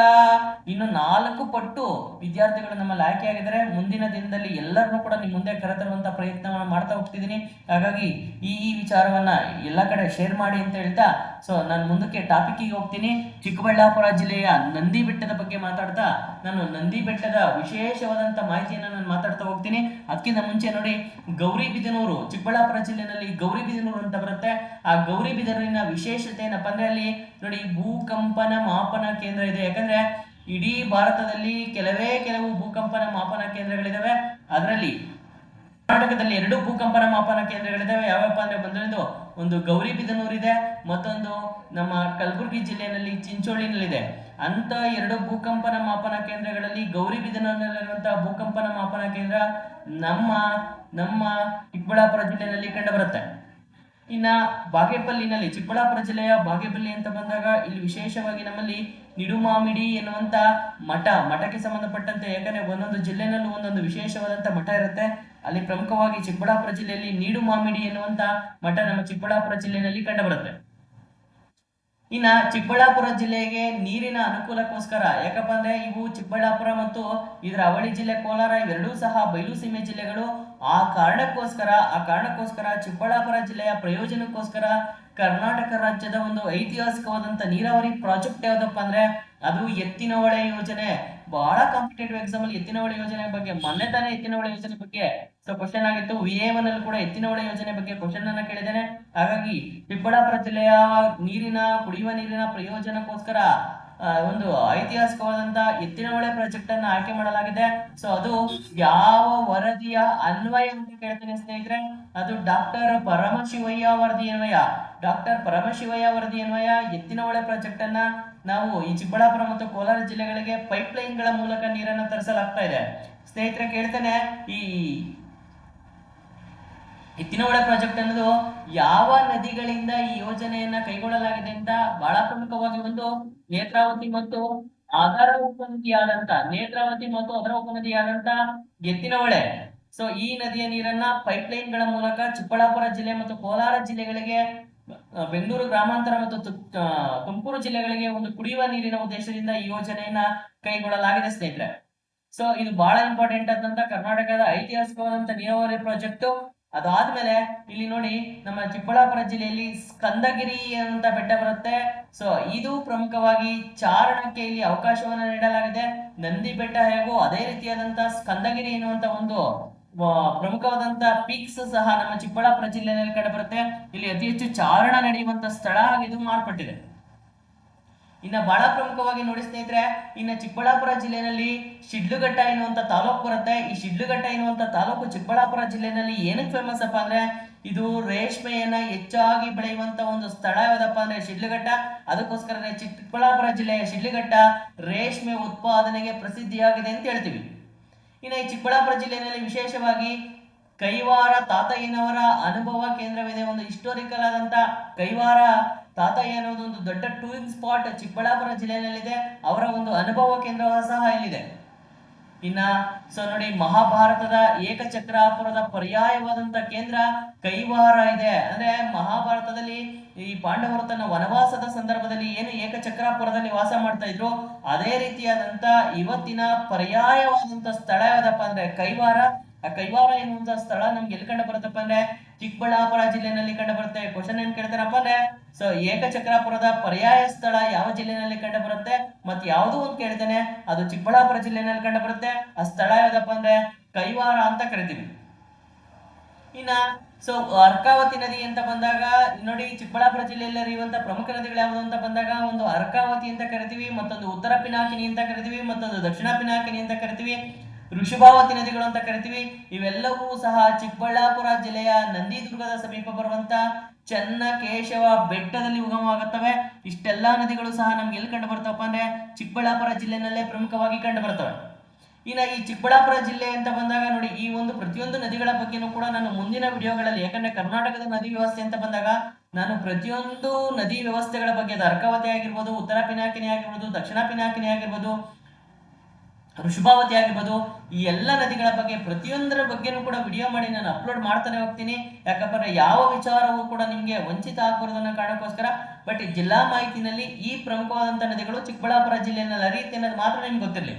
ಇನ್ನು ನಾಲ್ಕು ಪಟ್ಟು ವಿದ್ಯಾರ್ಥಿಗಳು ನಮ್ಮಲ್ಲಿ ಆಯ್ಕೆಯಾಗಿದ್ದಾರೆ ಮುಂದಿನ ದಿನದಲ್ಲಿ ಎಲ್ಲರನ್ನೂ ಕೂಡ ನಿಮ್ಮ ಮುಂದೆ ಕರೆತರುವಂತ ಪ್ರಯತ್ನವನ್ನು ಮಾಡ್ತಾ ಹೋಗ್ತಿದ್ದೀನಿ. ಹಾಗಾಗಿ ಈ ಈ ವಿಚಾರವನ್ನ ಎಲ್ಲ ಕಡೆ ಶೇರ್ ಮಾಡಿ ಅಂತ ಹೇಳ್ತಾ ಸೊ ನಾನು ಮುಂದಕ್ಕೆ ಟಾಪಿಕ್ಕಿಗೆ ಹೋಗ್ತೀನಿ. ಚಿಕ್ಕಬಳ್ಳಾಪುರ ಜಿಲ್ಲೆಯ ನಂದಿ ಬೆಟ್ಟದ ಬಗ್ಗೆ ಮಾತಾಡ್ತಾ, ನಾನು ನಂದಿ ಬೆಟ್ಟದ ವಿಶೇಷವಾದಂತ ಮಾಹಿತಿಯನ್ನ ನಾನು ಮಾತಾಡ್ತಾ ಹೋಗ್ತೀನಿ. ಅದಕ್ಕಿಂತ ಮುಂಚೆ ನೋಡಿ ಗೌರಿಬಿದನೂರು ಚಿಕ್ಕಬಳ್ಳಾಪುರ ಜಿಲ್ಲೆನಲ್ಲಿ ಗೌರಿಬಿದನೂರು ಅಂತ ಬರುತ್ತೆ. ಆ ಗೌರಿಬಿದನೂರಿನ ವಿಶೇಷತೆ ಏನಪ್ಪ ಅಂದ್ರೆ ಅಲ್ಲಿ ನೋಡಿ, ಭೂಕಂಪನ ಮಾಪನ ಕೇಂದ್ರ ಇದೆ. ಯಾಕಂದ್ರೆ ಇಡೀ ಭಾರತದಲ್ಲಿ ಕೆಲವೇ ಕೆಲವು ಭೂಕಂಪನ ಮಾಪನ ಕೇಂದ್ರಗಳಿದಾವೆ. ಅದರಲ್ಲಿ ಕರ್ನಾಟಕದಲ್ಲಿ ಎರಡು ಭೂಕಂಪನ ಮಾಪನ ಕೇಂದ್ರಗಳಿದಾವೆ. ಯಾವಪ್ಪ ಅಂದ್ರೆ ಬಂದಿರೋದು ಒಂದು ಗೌರಿಬಿದನೂರ್ ಇದೆ ಮತ್ತೊಂದು ನಮ್ಮ ಕಲಬುರಗಿ ಜಿಲ್ಲೆಯಲ್ಲಿ ಚಿಂಚೋಳಿನಲ್ಲಿದೆ. ಅಂತ ಎರಡು ಭೂಕಂಪನ ಮಾಪನ ಕೇಂದ್ರಗಳಲ್ಲಿ ಗೌರಿಬಿದನೂರಿನಲ್ಲಿರುವಂತಹ ಭೂಕಂಪನ ಮಾಪನ ಕೇಂದ್ರ ನಮ್ಮ ನಮ್ಮ ಚಿಕ್ಕಬಳ್ಳಾಪುರ ಜಿಲ್ಲೆಯಲ್ಲಿ ಕಂಡು ಬರುತ್ತೆ ಇನ್ನ ಬಾಗೇಪಲ್ಲಿನಲ್ಲಿ, ಚಿಕ್ಕಬಳ್ಳಾಪುರ ಜಿಲ್ಲೆಯ ಬಾಗೇಪಲ್ಲಿ ಅಂತ ಬಂದಾಗ ಇಲ್ಲಿ ವಿಶೇಷವಾಗಿ ನಮ್ಮಲ್ಲಿ ನಿಡುಮಾಮಿಡಿ ಎನ್ನುವಂತ ಮಠ, ಮಠಕ್ಕೆ ಸಂಬಂಧಪಟ್ಟಂತೆ, ಯಾಕಂದ್ರೆ ಒಂದೊಂದು ಜಿಲ್ಲೆನಲ್ಲೂ ಒಂದೊಂದು ವಿಶೇಷವಾದಂತ ಮಠ ಇರುತ್ತೆ. ಅಲ್ಲಿ ಪ್ರಮುಖವಾಗಿ ಚಿಕ್ಕಬಳ್ಳಾಪುರ ಜಿಲ್ಲೆಯಲ್ಲಿ ನೀಡುಮಾಮಿಡಿ ಎನ್ನುವಂತ ಮಠ ನಮ್ಮ ಚಿಕ್ಕಬಳ್ಳಾಪುರ ಜಿಲ್ಲೆಯಲ್ಲಿ ಕಂಡುಬರುತ್ತೆ ಇನ್ನ ಚಿಕ್ಕಬಳ್ಳಾಪುರ ಜಿಲ್ಲೆಗೆ ನೀರಿನ ಅನುಕೂಲಕ್ಕೋಸ್ಕರ, ಯಾಕಪ್ಪ ಅಂದ್ರೆ ಇವು ಚಿಕ್ಕಬಳ್ಳಾಪುರ ಮತ್ತು ಇದರ ಅವಳಿ ಜಿಲ್ಲೆ ಕೋಲಾರ ಇವೆರಡೂ ಸಹ ಬಯಲು ಸೀಮೆ ಜಿಲ್ಲೆಗಳು. ಆ ಕಾರಣಕ್ಕೋಸ್ಕರ ಆ ಕಾರಣಕ್ಕೋಸ್ಕರ ಚಿಕ್ಕಬಳ್ಳಾಪುರ ಜಿಲ್ಲೆಯ ಪ್ರಯೋಜನಕ್ಕೋಸ್ಕರ ಕರ್ನಾಟಕ ರಾಜ್ಯದ ಒಂದು ಐತಿಹಾಸಿಕವಾದಂತ ನೀರಾವರಿ ಪ್ರಾಜೆಕ್ಟ್ ಯಾವ್ದಪ್ಪ ಅಂದ್ರೆ ಅದು ಎತ್ತಿನ ಹೊಳೆ ಯೋಜನೆ. ಬಹಳ ಕಾಂಪಿಟೇಟಿವ್ ಎಕ್ಸಾಮ್ ಅಲ್ಲಿ ಎತ್ತಿನ ಹೊಳೆ ಯೋಜನೆ ಬಗ್ಗೆ, ಮೊನ್ನೆ ತಾನೇ ಎತ್ತಿನ ಹೊಳೆ ಯೋಜನೆ ಬಗ್ಗೆ ಸೊ ಕ್ವಶನ್ ಆಗಿತ್ತು. ವಿ ಎ ಒನ್ ಅಲ್ಲಿ ಕೂಡ ಎತ್ತಿನ ಹೊಳೆ ಯೋಜನೆ ಬಗ್ಗೆ ಕ್ವಶನ್ ಅನ್ನ ಕೇಳಿದ್ದೇನೆ. ಹಾಗಾಗಿ ಚಿಕ್ಕಬಳ್ಳಾಪುರ ಜಿಲ್ಲೆಯ ನೀರಿನ, ಕುಡಿಯುವ ನೀರಿನ ಪ್ರಯೋಜನಕ್ಕೋಸ್ಕರ ಒಂದು ಐತಿಹಾಸಿಕವಾದಂತಹ ಎತ್ತಿನ ಹೊಳೆ ಪ್ರಾಜೆಕ್ಟ್ ಅನ್ನ ಆಯ್ಕೆ ಮಾಡಲಾಗಿದೆ. ಸೊ ಅದು ಯಾವ ವರದಿಯ ಅನ್ವಯ ಅಂತ ಕೇಳ್ತೇನೆ ಸ್ನೇಹಿತರೆ. ಅದು ಡಾಕ್ಟರ್ ಪರಮಶಿವಯ್ಯ ವರದಿ ಅನ್ವಯ. ಡಾಕ್ಟರ್ ಪರಮಶಿವಯ್ಯ ವರದಿ ಅನ್ವಯ ಎತ್ತಿನ ಹೊಳೆ ಪ್ರಾಜೆಕ್ಟ್ ಅನ್ನ ನಾವು ಈ ಚಿಕ್ಕಬಳ್ಳಾಪುರ ಮತ್ತು ಕೋಲಾರ ಜಿಲ್ಲೆಗಳಿಗೆ ಪೈಪ್ಗಳ ಮೂಲಕ ನೀರನ್ನು ತರಿಸಲಾಗ್ತಾ ಇದೆ. ಸ್ನೇಹಿತರೆ, ಕೇಳ್ತೇನೆ, ಈ ಎತ್ತಿನಹೊಳೆ ಪ್ರಾಜೆಕ್ಟ್ ಅನ್ನೋದು ಯಾವ ನದಿಗಳಿಂದ ಈ ಯೋಜನೆಯನ್ನ ಕೈಗೊಳ್ಳಲಾಗಿದೆ ಅಂತ ಬಹಳ ಪ್ರಮುಖವಾಗಿ ಒಂದು ನೇತ್ರಾವತಿ ಮತ್ತು ಆಧಾರ ಉಪನದಿಯಾದಂತ, ನೇತ್ರಾವತಿ ಮತ್ತು ಅದರ ಉಪನದಿಯಾದಂತ ಎತ್ತಿನಹೊಳೆ. ಸೊ ಈ ನದಿಯ ನೀರನ್ನ ಪೈಪ್ಗಳ ಮೂಲಕ ಚಿಕ್ಕಬಳ್ಳಾಪುರ ಜಿಲ್ಲೆ ಮತ್ತು ಕೋಲಾರ ಜಿಲ್ಲೆಗಳಿಗೆ ಬೆಂಗಳೂರು ಗ್ರಾಮಾಂತರ ಮತ್ತು ತುಮಕೂರು ಜಿಲ್ಲೆಗಳಿಗೆ ಒಂದು ಕುಡಿಯುವ ನೀರಿನ ಉದ್ದೇಶದಿಂದ ಈ ಯೋಜನೆಯನ್ನ ಕೈಗೊಳ್ಳಲಾಗಿದೆ ಸ್ನೇಹಿತರೆ. ಸೊ ಇದು ಬಹಳ ಇಂಪಾರ್ಟೆಂಟ್ ಆದಂತ ಕರ್ನಾಟಕದ ಐತಿಹಾಸಿಕವಾದಂತ ನೀರಾವರಿ ಪ್ರಾಜೆಕ್ಟ್ ಅದಾದ್ಮೇಲೆ ಇಲ್ಲಿ ನೋಡಿ ನಮ್ಮ ಚಿಕ್ಕಬಳ್ಳಾಪುರ ಜಿಲ್ಲೆಯಲ್ಲಿ ಸ್ಕಂದಗಿರಿ ಅಂತ ಬೆಟ್ಟ ಬರುತ್ತೆ. ಸೊ ಇದು ಪ್ರಮುಖವಾಗಿ ಚಾರಣಕ್ಕೆ ಇಲ್ಲಿ ಅವಕಾಶವನ್ನ ನೀಡಲಾಗಿದೆ. ನಂದಿ ಬೆಟ್ಟ ಹೇಗೋ ಅದೇ ರೀತಿಯಾದಂತಹ ಸ್ಕಂದಗಿರಿ ಎನ್ನುವಂತ ಒಂದು ಪ್ರಮುಖವಾದಂತ ಪೀಕ್ಸ್ ಸಹ ನಮ್ಮ ಚಿಕ್ಕಬಳ್ಳಾಪುರ ಜಿಲ್ಲೆಯಲ್ಲಿ ಕಂಡು ಬರುತ್ತೆ. ಇಲ್ಲಿ ಅತಿ ಹೆಚ್ಚು ಚಾರಣ ನಡೆಯುವಂತ ಸ್ಥಳ ಇದು ಮಾರ್ಪಟ್ಟಿದೆ. ಇನ್ನ ಬಹಳ ಪ್ರಮುಖವಾಗಿ ನೋಡಿ ಸ್ನೇಹಿತರೆ, ಇನ್ನ ಚಿಕ್ಕಬಳ್ಳಾಪುರ ಜಿಲ್ಲೆಯಲ್ಲಿ ಶಿಡ್ಲುಘಟ್ಟ ಎನ್ನುವಂತ ತಾಲೂಕು ಬರುತ್ತೆ. ಈ ಶಿಡ್ಲುಘಟ್ಟ ಎನ್ನುವಂತ ತಾಲೂಕು ಚಿಕ್ಕಬಳ್ಳಾಪುರ ಜಿಲ್ಲೆನಲ್ಲಿ ಏನಕ್ಕೆ ಫೇಮಸ್ ಅಪ್ಪ ಅಂದ್ರೆ, ಇದು ರೇಷ್ಮೆಯನ್ನ ಹೆಚ್ಚಾಗಿ ಬೆಳೆಯುವಂತ ಒಂದು ಸ್ಥಳ ಯಾವ್ದಪ್ಪ ಅಂದ್ರೆ ಶಿಡ್ಲಘಟ್ಟ. ಅದಕ್ಕೋಸ್ಕರನೇ ಚಿಕ್ಕಬಳ್ಳಾಪುರ ಜಿಲ್ಲೆಯ ಶಿಡ್ಲುಘಟ್ಟ ರೇಷ್ಮೆ ಉತ್ಪಾದನೆಗೆ ಪ್ರಸಿದ್ಧಿಯಾಗಿದೆ ಅಂತ ಹೇಳ್ತೀವಿ. ಇನ್ನು ಈ ಚಿಕ್ಕಬಳ್ಳಾಪುರ ಜಿಲ್ಲೆಯಲ್ಲಿ ವಿಶೇಷವಾಗಿ ಕೈವಾರ ತಾತಯ್ಯನವರ ಅನುಭವ ಕೇಂದ್ರವಿದೆ. ಒಂದು ಹಿಸ್ಟೋರಿಕಲ್ ಆದಂತ ಕೈವಾರ ತಾತಯ್ಯ ಅನ್ನೋದು ಒಂದು ದೊಡ್ಡ ಟೂರಿಂಗ್ ಸ್ಪಾಟ್ ಚಿಕ್ಕಬಳ್ಳಾಪುರ ಜಿಲ್ಲೆಯಲ್ಲಿದೆ. ಅವರ ಒಂದು ಅನುಭವ ಕೇಂದ್ರ ಸಹ ಇಲ್ಲಿದೆ. ಇನ್ನ ಸೊ ನೋಡಿ ಮಹಾಭಾರತದ ಏಕಚಕ್ರಾಪುರದ ಪರ್ಯಾಯವಾದಂತ ಕೇಂದ್ರ ಕೈವಾರ ಇದೆ. ಅಂದ್ರೆ ಮಹಾಭಾರತದಲ್ಲಿ ಈ ಪಾಂಡವರು ತನ್ನ ವನವಾಸದ ಸಂದರ್ಭದಲ್ಲಿ ಏನು ಏಕಚಕ್ರಾಪುರದಲ್ಲಿ ವಾಸ ಮಾಡ್ತಾ ಇದ್ರು, ಅದೇ ರೀತಿಯಾದಂತ ಇವತ್ತಿನ ಪರ್ಯಾಯವಾದಂತ ಸ್ಥಳ ಯಾವ್ದಪ್ಪ ಅಂದ್ರೆ ಕೈವಾರ. ಆ ಕೈವಾರ ಎನ್ನುವಂತ ಸ್ಥಳ ನಮ್ಗೆ ಎಲ್ಲಿ ಕಂಡು ಬರುತ್ತಪ್ಪ ಅಂದ್ರೆ ಚಿಕ್ಕಬಳ್ಳಾಪುರ ಜಿಲ್ಲೆನಲ್ಲಿ ಕಂಡು ಬರುತ್ತೆ ಕ್ವಶನ್ ಏನ್ ಕೇಳ್ತಾರಪ್ಪ ಅಂದ್ರೆ ಸೊ ಏಕಚಕ್ರಾಪುರದ ಪರ್ಯಾಯ ಸ್ಥಳ ಯಾವ ಜಿಲ್ಲೆನಲ್ಲಿ ಕಂಡು ಬರುತ್ತೆ ಮತ್ ಯಾವ್ದು ಒಂದು ಕೇಳ್ತಾನೆ, ಅದು ಚಿಕ್ಕಬಳ್ಳಾಪುರ ಜಿಲ್ಲೆನಲ್ಲಿ ಕಂಡು ಬರುತ್ತೆ ಆ ಸ್ಥಳ ಯಾವ್ದಪ್ಪ ಅಂದ್ರೆ ಕೈವಾರ ಅಂತ ಕರಿತೀವಿ. ಇನ್ನ ಸೊ ಅರ್ಕಾವತಿ ನದಿ ಅಂತ ಬಂದಾಗ, ನೋಡಿ ಚಿಕ್ಕಬಳ್ಳಾಪುರ ಜಿಲ್ಲೆಯಲ್ಲಿ ಹರಿಯುವಂಥ ಪ್ರಮುಖ ನದಿಗಳು ಯಾವುದು ಅಂತ ಬಂದಾಗ, ಒಂದು ಅರ್ಕಾವತಿ ಅಂತ ಕರಿತೀವಿ, ಮತ್ತೊಂದು ಉತ್ತರ ಪಿನಾಕಿನಿ ಅಂತ ಕರಿತೀವಿ, ಮತ್ತೊಂದು ದಕ್ಷಿಣ ಪಿನಾಕಿನಿ ಅಂತ ಕರಿತೀವಿ, ಋಷಭಾವತಿ ನದಿಗಳು ಅಂತ ಕರಿತೀವಿ, ಇವೆಲ್ಲವೂ ಸಹ ಚಿಕ್ಕಬಳ್ಳಾಪುರ ಜಿಲ್ಲೆಯ ನಂದಿದುರ್ಗದ ಸಮೀಪ ಬರುವಂತ ಚನ್ನಕೇಶವ ಬೆಟ್ಟದಲ್ಲಿ ಉಗಮವಾಗುತ್ತವೆ. ಇಷ್ಟೆಲ್ಲಾ ನದಿಗಳು ಸಹ ನಮ್ಗೆ ಎಲ್ಲಿ ಕಂಡು ಬರ್ತವಪ್ಪ ಅಂದ್ರೆ ಚಿಕ್ಕಬಳ್ಳಾಪುರ ಜಿಲ್ಲೆನಲ್ಲೇ ಪ್ರಮುಖವಾಗಿ ಕಂಡು ಬರ್ತವೆ. ಇನ್ನ ಈ ಚಿಕ್ಕಬಳ್ಳಾಪುರ ಜಿಲ್ಲೆ ಅಂತ ಬಂದಾಗ ನೋಡಿ, ಈ ಒಂದು ಪ್ರತಿಯೊಂದು ನದಿಗಳ ಬಗ್ಗೆನೂ ಕೂಡ ನಾನು ಮುಂದಿನ ವಿಡಿಯೋಗಳಲ್ಲಿ, ಯಾಕಂದ್ರೆ ಕರ್ನಾಟಕದ ನದಿ ವ್ಯವಸ್ಥೆ ಅಂತ ಬಂದಾಗ ನಾನು ಪ್ರತಿಯೊಂದು ನದಿ ವ್ಯವಸ್ಥೆಗಳ ಬಗ್ಗೆ ಅರ್ಕಾವತಿ ಆಗಿರ್ಬೋದು, ಉತ್ತರ ಪಿನಾಕಿನಿ ಆಗಿರ್ಬೋದು, ದಕ್ಷಿಣ ಪಿನಾಕಿನಿ ಆಗಿರ್ಬೋದು, ಋಷಭಾವತಿ ಆಗಿರ್ಬೋದು, ಈ ಎಲ್ಲ ನದಿಗಳ ಬಗ್ಗೆ ಪ್ರತಿಯೊಂದರ ಬಗ್ಗೆನೂ ಕೂಡ ವಿಡಿಯೋ ಮಾಡಿ ನಾನು ಅಪ್ಲೋಡ್ ಮಾಡ್ತಾನೆ ಹೋಗ್ತೀನಿ. ಯಾಕಂದ್ರೆ ಯಾವ ವಿಚಾರವೂ ಕೂಡ ನಿಮಗೆ ವಂಚಿತ ಆಗ್ಬಾರ್ದು ಅನ್ನೋ ಕಾರಣಕ್ಕೋಸ್ಕರ, ಬಟ್ ಜಿಲ್ಲಾ ಮಾಹಿತಿನಲ್ಲಿ ಈ ಪ್ರಮುಖವಾದಂಥ ನದಿಗಳು ಚಿಕ್ಕಬಳ್ಳಾಪುರ ಜಿಲ್ಲೆಯಲ್ಲಿ ಹರಿಯುತ್ತೆ ಅನ್ನೋದು ಮಾತ್ರ ನಿಮ್ಗೆ ಗೊತ್ತಿರಲಿ.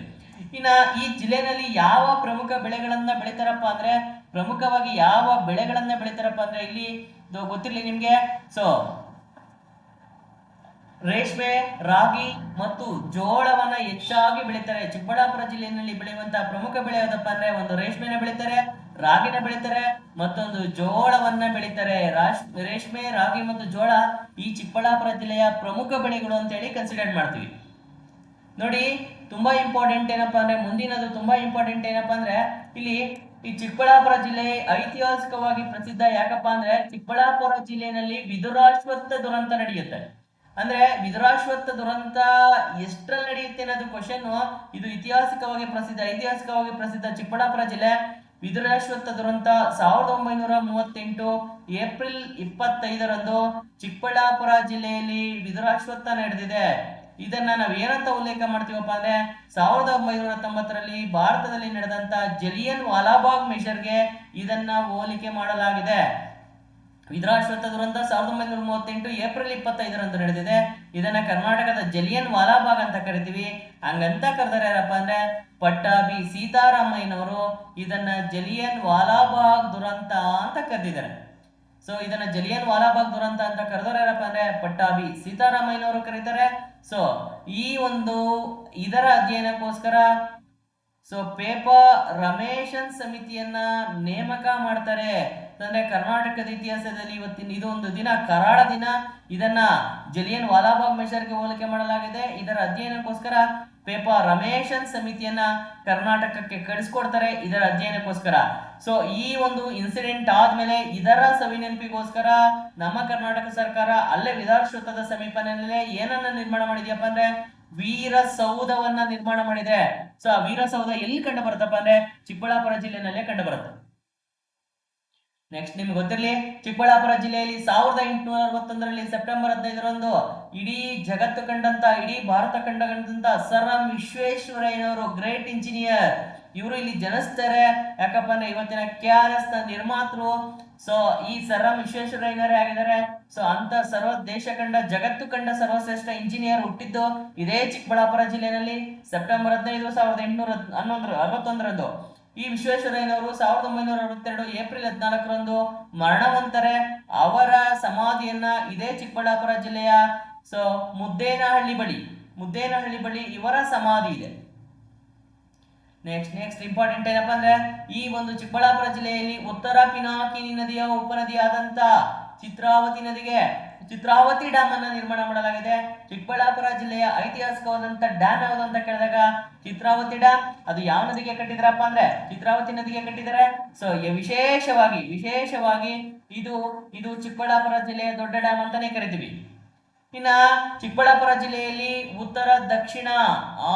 ಇನ್ನ ಈ ಜಿಲ್ಲೆನಲ್ಲಿ ಯಾವ ಪ್ರಮುಖ ಬೆಳೆಗಳನ್ನ ಬೆಳಿತಾರಪ್ಪ ಅಂದ್ರೆ, ಪ್ರಮುಖವಾಗಿ ಯಾವ ಬೆಳೆಗಳನ್ನ ಬೆಳಿತಾರಪ್ಪ ಅಂದ್ರೆ ಇಲ್ಲಿ ಗೊತ್ತಿರ್ಲಿ ನಿಮ್ಗೆ. ಸೊ ರೇಷ್ಮೆ, ರಾಗಿ ಮತ್ತು ಜೋಳವನ್ನ ಹೆಚ್ಚಾಗಿ ಬೆಳೀತಾರೆ. ಚಿಕ್ಕಬಳ್ಳಾಪುರ ಜಿಲ್ಲೆಯಲ್ಲಿ ಬೆಳೆಯುವಂತಹ ಪ್ರಮುಖ ಬೆಳೆ ಯಾವ್ದಪ್ಪ ಅಂದ್ರೆ ಒಂದು ರೇಷ್ಮೆನ ಬೆಳೀತಾರೆ, ರಾಗಿನ ಬೆಳಿತಾರೆ ಮತ್ತೊಂದು ಜೋಳವನ್ನ ಬೆಳೀತಾರೆ. ರೇಷ್ಮೆ, ರಾಗಿ ಮತ್ತು ಜೋಳ ಈ ಚಿಕ್ಕಬಳ್ಳಾಪುರ ಜಿಲ್ಲೆಯ ಪ್ರಮುಖ ಬೆಳೆಗಳು ಅಂತ ಹೇಳಿ ಕನ್ಸಿಡರ್ ಮಾಡ್ತೀವಿ. ನೋಡಿ ತುಂಬಾ ಇಂಪಾರ್ಟೆಂಟ್ ಏನಪ್ಪ ಅಂದ್ರೆ ಮುಂದಿನದು ತುಂಬಾ ಇಂಪಾರ್ಟೆಂಟ್ ಏನಪ್ಪಾ ಅಂದರೆ ಇಲ್ಲಿ ಈ ಚಿಕ್ಕಬಳ್ಳಾಪುರ ಜಿಲ್ಲೆ ಐತಿಹಾಸಿಕವಾಗಿ ಪ್ರಸಿದ್ಧ ಯಾಕಪ್ಪ ಅಂದ್ರೆ ಚಿಕ್ಕಬಳ್ಳಾಪುರ ಜಿಲ್ಲೆಯಲ್ಲಿ ವಿದುರಾಶ್ವತ್ಥ ದುರಂತ ನಡೆಯುತ್ತೆ. ಅಂದ್ರೆ ವಿದುರಾಶ್ವತ್ಥ ದುರಂತ ಎಷ್ಟರಲ್ಲಿ ನಡೆಯುತ್ತೆ ಅನ್ನೋದು ಕ್ವಶನ್ ಇದು ಐತಿಹಾಸಿಕವಾಗಿ ಪ್ರಸಿದ್ಧ ಐತಿಹಾಸಿಕವಾಗಿ ಪ್ರಸಿದ್ಧ ಚಿಕ್ಕಬಳ್ಳಾಪುರ ಜಿಲ್ಲೆ ವಿದುರಾಶ್ವತ್ಥ ದುರಂತ ಸಾವಿರದ ಒಂಬೈನೂರ ಮೂವತ್ತೆಂಟು ಏಪ್ರಿಲ್ ಇಪ್ಪತ್ತೈದರಂದು ಚಿಕ್ಕಬಳ್ಳಾಪುರ ಜಿಲ್ಲೆಯಲ್ಲಿ ವಿದುರಾಶ್ವತ್ಥ ನಡೆದಿದೆ. ಇದನ್ನ ನಾವು ಏನಂತ ಉಲ್ಲೇಖ ಮಾಡ್ತೀವಪ್ಪ ಅಂದ್ರೆ ಸಾವಿರದ ಒಂಬೈನೂರ ತೊಂಬತ್ತರಲ್ಲಿ ಭಾರತದಲ್ಲಿ ನಡೆದಂತ ಜಲಿಯನ್ ವಾಲಾಬಾಗ್ ಮೆಷರ್ಗೆ ಇದನ್ನ ಹೋಲಿಕೆ ಮಾಡಲಾಗಿದೆ. ವಿದ್ರಾಶ್ವತ್ಥ ದುರಂತ ಸಾವಿರದ ಒಂಬೈನೂರ ಮೂವತ್ತೆಂಟು ಏಪ್ರಿಲ್ ಇಪ್ಪತ್ತೈದರಂದು ನಡೆದಿದೆ. ಇದನ್ನ ಕರ್ನಾಟಕದ ಜಲಿಯನ್ ವಾಲಾಬಾಗ್ ಅಂತ ಕರಿತೀವಿ. ಹಂಗಂತ ಕರೆದಾರೆ ಯಾರಪ್ಪ ಅಂದ್ರೆ ಪಟ್ಟಾಭಿ ಸೀತಾರಾಮಯ್ಯನವರು ಇದನ್ನ ಜಲಿಯನ್ ವಾಲಾಬಾಗ್ ದುರಂತ ಅಂತ ಕರೆದಿದ್ದಾರೆ. ಸೊ ಇದನ್ನ ಜಲಿಯನ್ ವಾಲಾಬಾಗ್ ದುರಂತ ಅಂತ ಕರೆದೋರು ಯಾರಪ್ಪ ಅಂದ್ರೆ ಪಟ್ಟಾಭಿ ಸೀತಾರಾಮಯ್ಯನವರು ಕರೀತಾರೆ. ಸೊ ಈ ಒಂದು ಇದರ ಅಧ್ಯಯನಕ್ಕೋಸ್ಕರ ಸೊ ಪೇಪರ್ ರಮೇಶನ್ ಸಮಿತಿಯನ್ನ ನೇಮಕ ಮಾಡ್ತಾರೆ. ಅಂದ್ರೆ ಕರ್ನಾಟಕದ ಇತಿಹಾಸದಲ್ಲಿ ಇವತ್ತಿನ ಇದು ಒಂದು ದಿನ, ಕರಾಳ ದಿನ. ಇದನ್ನ ಜಲಿಯನ್ ವಾಲಾಬಾಗ್ ಮೆಷರ್ಗೆ ಹೋಲಿಕೆ ಮಾಡಲಾಗಿದೆ. ಇದರ ಅಧ್ಯಯನಕ್ಕೋಸ್ಕರ ಪೇಪರ್ ರಮೇಶನ್ ಸಮಿತಿಯನ್ನ ಕರ್ನಾಟಕಕ್ಕೆ ಕಳಿಸ್ಕೊಡ್ತಾರೆ ಇದರ ಅಧ್ಯಯನಕ್ಕೋಸ್ಕರ. ಸೊ ಈ ಒಂದು ಇನ್ಸಿಡೆಂಟ್ ಆದ್ಮೇಲೆ ಇದರ ಸವಿನೆನಪಿಗೋಸ್ಕರ ನಮ್ಮ ಕರ್ನಾಟಕ ಸರ್ಕಾರ ಅಲ್ಲೇ ವಿಧಾನಸೌಧದ ಸಮೀಪನಲ್ಲೇ ಏನನ್ನ ನಿರ್ಮಾಣ ಮಾಡಿದ್ಯಪ್ಪ ಅಂದ್ರೆ ವೀರ ಸೌಧವನ್ನ ನಿರ್ಮಾಣ ಮಾಡಿದೆ ಸೊ ಆ ವೀರ ಸೌಧ ಎಲ್ಲಿ ಕಂಡು ಬರುತ್ತಪ್ಪ ಅಂದ್ರೆ ಚಿಕ್ಕಬಳ್ಳಾಪುರ ಜಿಲ್ಲೆನಲ್ಲೇ ಕಂಡು ಬರುತ್ತೆ. ನೆಕ್ಸ್ಟ್ ನಿಮ್ಗೆ ಗೊತ್ತಿರಲಿ, ಚಿಕ್ಕಬಳ್ಳಾಪುರ ಜಿಲ್ಲೆಯಲ್ಲಿ ಸಾವಿರದ ಎಂಟುನೂರ ಅರವತ್ತೊಂದರಲ್ಲಿ ಸೆಪ್ಟೆಂಬರ್ ಹದಿನೈದರಂದು ಇಡೀ ಜಗತ್ತು ಕಂಡಂತ, ಇಡೀ ಭಾರತ ಕಂಡಂತ ಸರ್ ಎಂ ವಿಶ್ವೇಶ್ವರಯ್ಯನವರು ಗ್ರೇಟ್ ಇಂಜಿನಿಯರ್ ಇವರು ಇಲ್ಲಿ ಜನಿಸ್ತಾರೆ. ಯಾಕಪ್ಪ ಅಂದ್ರೆ ಇವತ್ತಿನ ಕೆ ಆರ್ ಎಸ್ನ ನಿರ್ಮಾತೃ ಸೊ ಈ ಸರ್ ಎಂ ವಿಶ್ವೇಶ್ವರಯ್ಯನವರೇ ಆಗಿದ್ದಾರೆ. ಸೊ ಅಂತ ಸರ್ವ ದೇಶ ಕಂಡ, ಜಗತ್ತು ಕಂಡ ಸರ್ವಶ್ರೇಷ್ಠ ಇಂಜಿನಿಯರ್ ಹುಟ್ಟಿದ್ದು ಇದೇ ಚಿಕ್ಕಬಳ್ಳಾಪುರ ಜಿಲ್ಲೆಯಲ್ಲಿ ಸೆಪ್ಟೆಂಬರ್ ಹದಿನೈದು ಸಾವಿರದ ಎಂಟುನೂರ ಹನ್ನೊಂದರ, ಅರವತ್ತೊಂದರಂದು. ಈ ವಿಶ್ವೇಶ್ವರಯ್ಯನವರು ಸಾವಿರದ ಒಂಬೈನೂರ ಅರವತ್ತೆರಡು ಏಪ್ರಿಲ್ ಹದಿನಾಲ್ಕರಂದು ಮರಣವಂತಾರೆ ಅವರ ಸಮಾಧಿಯನ್ನ ಇದೇ ಚಿಕ್ಕಬಳ್ಳಾಪುರ ಜಿಲ್ಲೆಯ ಸೊ ಮುದ್ದೇನಹಳ್ಳಿ ಬಳಿ ಮುದ್ದೇನಹಳ್ಳಿ ಬಳಿ ಇವರ ಸಮಾಧಿ ಇದೆ. ನೆಕ್ಸ್ಟ್ ನೆಕ್ಸ್ಟ್ ಇಂಪಾರ್ಟೆಂಟ್ ಏನಪ್ಪಾ ಅಂದ್ರೆ ಈ ಒಂದು ಚಿಕ್ಕಬಳ್ಳಾಪುರ ಜಿಲ್ಲೆಯಲ್ಲಿ ಉತ್ತರ ಪಿನಾಕಿನಿ ನದಿಯ ಉಪನದಿಯಾದಂತ ಚಿತ್ರಾವತಿ ನದಿಗೆ ಚಿತ್ರಾವತಿ ಡ್ಯಾಮ್ ಅನ್ನ ನಿರ್ಮಾಣ ಮಾಡಲಾಗಿದೆ. ಚಿಕ್ಕಬಳ್ಳಾಪುರ ಜಿಲ್ಲೆಯ ಐತಿಹಾಸಿಕವಾದಂತ ಡ್ಯಾಮ್ ಯಾವುದು ಅಂತ ಕೇಳಿದಾಗ ಚಿತ್ರಾವತಿ ಡ್ಯಾಮ್ ಅದು ಯಾವ ನದಿಗೆ ಕಟ್ಟಿದ್ರಪ್ಪ ಅಂದ್ರೆ ಚಿತ್ರಾವತಿ ನದಿಗೆ ಕಟ್ಟಿದ್ದಾರೆ. ಸೊ ವಿಶೇಷವಾಗಿ ವಿಶೇಷವಾಗಿ ಇದು ಇದು ಚಿಕ್ಕಬಳ್ಳಾಪುರ ಜಿಲ್ಲೆಯ ದೊಡ್ಡ ಡ್ಯಾಮ್ ಅಂತಾನೆ ಕರಿತೀವಿ. ಇನ್ನ ಚಿಕ್ಕಬಳ್ಳಾಪುರ ಜಿಲ್ಲೆಯಲ್ಲಿ ಉತ್ತರ, ದಕ್ಷಿಣ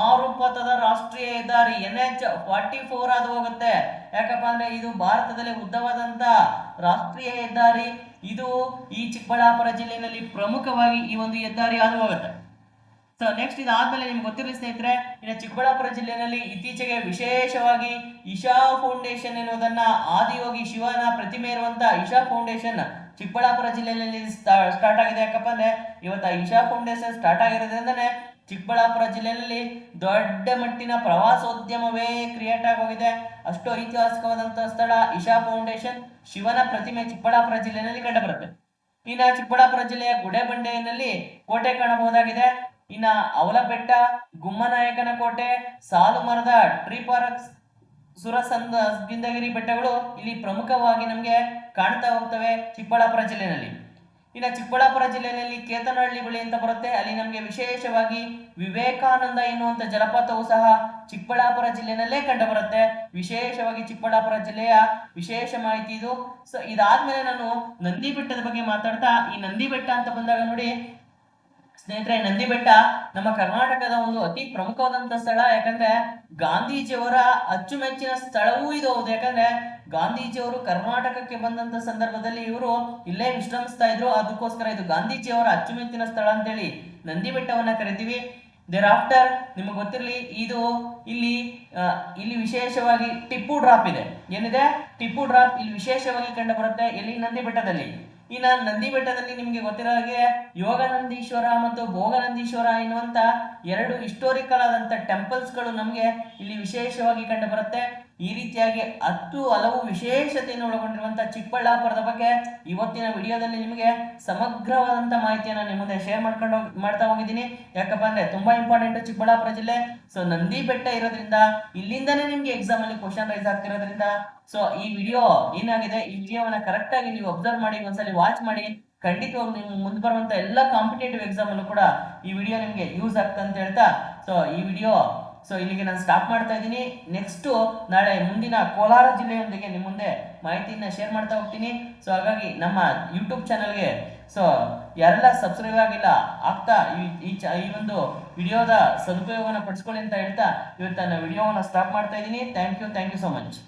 ಆರು ಪಥದ ರಾಷ್ಟ್ರೀಯ ಹೆದ್ದಾರಿ ಎನ್ ಎಚ್ ಫಾರ್ಟಿ ಫೋರ್ ಅದು ಹೋಗುತ್ತೆ. ಯಾಕಪ್ಪ ಅಂದ್ರೆ ಇದು ಭಾರತದಲ್ಲಿ ಉದ್ದವಾದಂತ ರಾಷ್ಟ್ರೀಯ ಹೆದ್ದಾರಿ. ಇದು ಈ ಚಿಕ್ಕಬಳ್ಳಾಪುರ ಜಿಲ್ಲೆಯಲ್ಲಿ ಪ್ರಮುಖವಾಗಿ ಈ ಒಂದು ಹೆದ್ದಾರಿ ಹಾದು ಹೋಗುತ್ತೆ ಸೊ ನೆಕ್ಸ್ಟ್ ಇದಾದ್ಮೇಲೆ ನಿಮ್ಗೆ ಗೊತ್ತಿರಲಿ ಸ್ನೇಹಿತರೆ, ಇನ್ನು ಚಿಕ್ಕಬಳ್ಳಾಪುರ ಜಿಲ್ಲೆಯಲ್ಲಿ ಇತ್ತೀಚೆಗೆ ವಿಶೇಷವಾಗಿ ಇಶಾ ಫೌಂಡೇಶನ್ ಎನ್ನುವುದನ್ನ ಆದಿಯೋಗಿ ಶಿವನ ಪ್ರತಿಮೆ ಇರುವಂತಹ ಇಶಾ ಫೌಂಡೇಶನ್ ಚಿಕ್ಕಬಳ್ಳಾಪುರ ಜಿಲ್ಲೆಯಲ್ಲಿ ಸ್ಟಾರ್ಟ್ ಆಗಿದೆ. ಯಾಕಪ್ಪ ಅಂದ್ರೆ ಇವತ್ತು ಇಶಾ ಫೌಂಡೇಶನ್ ಸ್ಟಾರ್ಟ್ ಆಗಿರೋದ್ರಿಂದನೇ ಚಿಕ್ಕಬಳ್ಳಾಪುರ ಜಿಲ್ಲೆಯಲ್ಲಿ ದೊಡ್ಡ ಮಟ್ಟಿನ ಪ್ರವಾಸೋದ್ಯಮವೇ ಕ್ರಿಯೇಟ್ ಆಗೋಗಿದೆ. ಅಷ್ಟು ಐತಿಹಾಸಿಕವಾದಂತಹ ಸ್ಥಳ ಇಶಾ ಫೌಂಡೇಶನ್ ಶಿವನ ಪ್ರತಿಮೆ ಚಿಕ್ಕಬಳ್ಳಾಪುರ ಜಿಲ್ಲೆಯಲ್ಲಿ ಕಂಡುಬರುತ್ತೆ. ಇನ್ನ ಚಿಕ್ಕಬಳ್ಳಾಪುರ ಜಿಲ್ಲೆಯ ಗುಡೆಬಂಡೆಯಲ್ಲಿ ಕೋಟೆ ಕಾಣಬಹುದಾಗಿದೆ. ಇನ್ನ ಅವಲಬೆಟ್ಟ ಗುಮ್ಮನಾಯಕನ ಕೋಟೆ ಸಾಲು ಮರದ ಟ್ರೀ ಪಾರ್ಕ್ ಸುರಸಂದ ಬೆಟ್ಟಗಳು ಇಲ್ಲಿ ಪ್ರಮುಖವಾಗಿ ನಮಗೆ ಕಾಣ್ತಾ ಹೋಗ್ತವೆ ಚಿಕ್ಕಬಳ್ಳಾಪುರ ಜಿಲ್ಲೆಯಲ್ಲಿ. ಇನ್ನು ಚಿಕ್ಕಬಳ್ಳಾಪುರ ಜಿಲ್ಲೆಯಲ್ಲಿ ಕೇತನಹಳ್ಳಿ ಬಳಿ ಅಂತ ಬರುತ್ತೆ. ಅಲ್ಲಿ ನಮಗೆ ವಿಶೇಷವಾಗಿ ವಿವೇಕಾನಂದ ಎನ್ನುವಂಥ ಜಲಪಾತವು ಸಹ ಚಿಕ್ಕಬಳ್ಳಾಪುರ ಜಿಲ್ಲೆನಲ್ಲೇ ಕಂಡು ಬರುತ್ತೆ ವಿಶೇಷವಾಗಿ ಚಿಕ್ಕಬಳ್ಳಾಪುರ ಜಿಲ್ಲೆಯ ವಿಶೇಷ ಮಾಹಿತಿ ಇದು. ಸೊ ಇದಾದ್ಮೇಲೆ ನಾನು ನಂದಿ ಬೆಟ್ಟದ ಬಗ್ಗೆ ಮಾತಾಡ್ತಾ, ಈ ನಂದಿ ಬೆಟ್ಟ ಅಂತ ಬಂದಾಗ ನೋಡಿ ಸ್ನೇಹಿತರೆ, ನಂದಿ ಬೆಟ್ಟ ನಮ್ಮ ಕರ್ನಾಟಕದ ಒಂದು ಅತಿ ಪ್ರಮುಖವಾದಂತ ಸ್ಥಳ. ಯಾಕಂದ್ರೆ ಗಾಂಧೀಜಿಯವರ ಅಚ್ಚುಮೆಚ್ಚಿನ ಸ್ಥಳವೂ ಇದು ಹೌದು. ಯಾಕಂದ್ರೆ ಗಾಂಧೀಜಿಯವರು ಕರ್ನಾಟಕಕ್ಕೆ ಬಂದಂತ ಸಂದರ್ಭದಲ್ಲಿ ಇವರು ಇಲ್ಲೇ ವಿಶ್ರಮಿಸ್ತಾ ಇದ್ರು. ಅದಕ್ಕೋಸ್ಕರ ಇದು ಗಾಂಧೀಜಿಯವರ ಅಚ್ಚುಮೆಚ್ಚಿನ ಸ್ಥಳ ಅಂತೇಳಿ ನಂದಿ ಬೆಟ್ಟವನ್ನ ಕರಿತೀವಿ. ದೇರ್ ಆಫ್ಟರ್ ನಿಮಗೆ ಗೊತ್ತಿರಲಿ, ಇದು ಇಲ್ಲಿ ಇಲ್ಲಿ ವಿಶೇಷವಾಗಿ ಟಿಪ್ಪು ಡ್ರಾಪ್ ಇದೆ. ಏನಿದೆ? ಟಿಪ್ಪು ಡ್ರಾಪ್ ಇಲ್ಲಿ ವಿಶೇಷವಾಗಿ ಕಂಡು ಬರುತ್ತೆ ಇಲ್ಲಿ ನಂದಿ ಬೆಟ್ಟದಲ್ಲಿ. ಇನ್ನ ನಂದಿ ಬೆಟ್ಟದಲ್ಲಿ ನಿಮಗೆ ಗೊತ್ತಿರೋ ಹಾಗೆ ಯೋಗನಂದೀಶ್ವರ ಮತ್ತು ಭೋಗನಂದೀಶ್ವರ ಎನ್ನುವಂತ ಎರಡು ಹಿಸ್ಟೋರಿಕಲ್ ಆದಂತ ಟೆಂಪಲ್ಸ್ಗಳು ನಮ್ಗೆ ಇಲ್ಲಿ ವಿಶೇಷವಾಗಿ ಕಂಡು ಬರುತ್ತೆ. ಈ ರೀತಿಯಾಗಿ ಹತ್ತು ಹಲವು ವಿಶೇಷತೆಯನ್ನು ಒಳಗೊಂಡಿರುವಂತಹ ಚಿಕ್ಕಬಳ್ಳಾಪುರದ ಬಗ್ಗೆ ಇವತ್ತಿನ ವಿಡಿಯೋದಲ್ಲಿ ನಿಮಗೆ ಸಮಗ್ರವಾದಂತಹ ಮಾಹಿತಿಯನ್ನು ನಿಮ್ಮ ಮುಂದೆ ಶೇರ್ ಮಾಡ್ಕೊಂಡು ಮಾಡ್ತಾ ಹೋಗಿದ್ದೀನಿ. ಯಾಕಪ್ಪ ಅಂದ್ರೆ ತುಂಬಾ ಇಂಪಾರ್ಟೆಂಟ್ ಚಿಕ್ಕಬಳ್ಳಾಪುರ ಜಿಲ್ಲೆ. ಸೊ ನಂದಿ ಬೆಟ್ಟ ಇರೋದ್ರಿಂದ ಇಲ್ಲಿಂದನೇ ನಿಮ್ಗೆ ಎಕ್ಸಾಮ್ ಅಲ್ಲಿ ಕ್ವಶನ್ ರೈಸ್ ಆಗ್ತಿರೋದ್ರಿಂದ. ಸೊ ಈ ವಿಡಿಯೋ ಏನಾಗಿದೆ? ಈ ವಿಡಿಯೋವನ್ನ ಕರೆಕ್ಟ್ ಆಗಿ ನೀವು ಅಬ್ಸರ್ವ್ ಮಾಡಿ, ಒಂದ್ಸಲಿ ವಾಚ್ ಮಾಡಿ. ಖಂಡಿತವಾಗಿ ನಿಮ್ಗೆ ಮುಂದೆ ಬರುವಂತ ಎಲ್ಲ ಕಾಂಪಿಟೇಟಿವ್ ಎಕ್ಸಾಮ್ ಅಲ್ಲೂ ಕೂಡ ಈ ವಿಡಿಯೋ ನಿಮ್ಗೆ ಯೂಸ್ ಆಗ್ತಂತ ಹೇಳ್ತಾ. ಸೊ ಈ ವಿಡಿಯೋ ಸೊ ಇಲ್ಲಿಗೆ ನಾನು ಸ್ಟಾಪ್ ಮಾಡ್ತಾ ಇದ್ದೀನಿ. ನೆಕ್ಸ್ಟ್ ನಾಳೆ ಮುಂದಿನ ಕೋಲಾರ ಜಿಲ್ಲೆಯೊಂದಿಗೆ ನಿಮ್ಮ ಮುಂದೆ ಮಾಹಿತಿಯನ್ನ ಶೇರ್ ಮಾಡ್ತಾ ಹೋಗ್ತೀನಿ. ಸೊ ಹಾಗಾಗಿ ನಮ್ಮ ಯೂಟ್ಯೂಬ್ ಚಾನಲ್ಗೆ ಸೊ ಯಾರೆಲ್ಲ ಸಬ್ಸ್ಕ್ರೈಬ್ ಆಗಿಲ್ಲ, ಆಗ್ತಾ ಈ ಈ ಚ- ಈ ಒಂದು ವಿಡಿಯೋದ ಸದುಪಯೋಗವನ್ನು ಪಡಿಸ್ಕೊಳ್ಳಿ ಅಂತ ಹೇಳ್ತಾ ಇವತ್ತು ನನ್ನ ವಿಡಿಯೋವನ್ನು ಸ್ಟಾಪ್ ಮಾಡ್ತಾ ಇದ್ದೀನಿ. Thank you thank you so much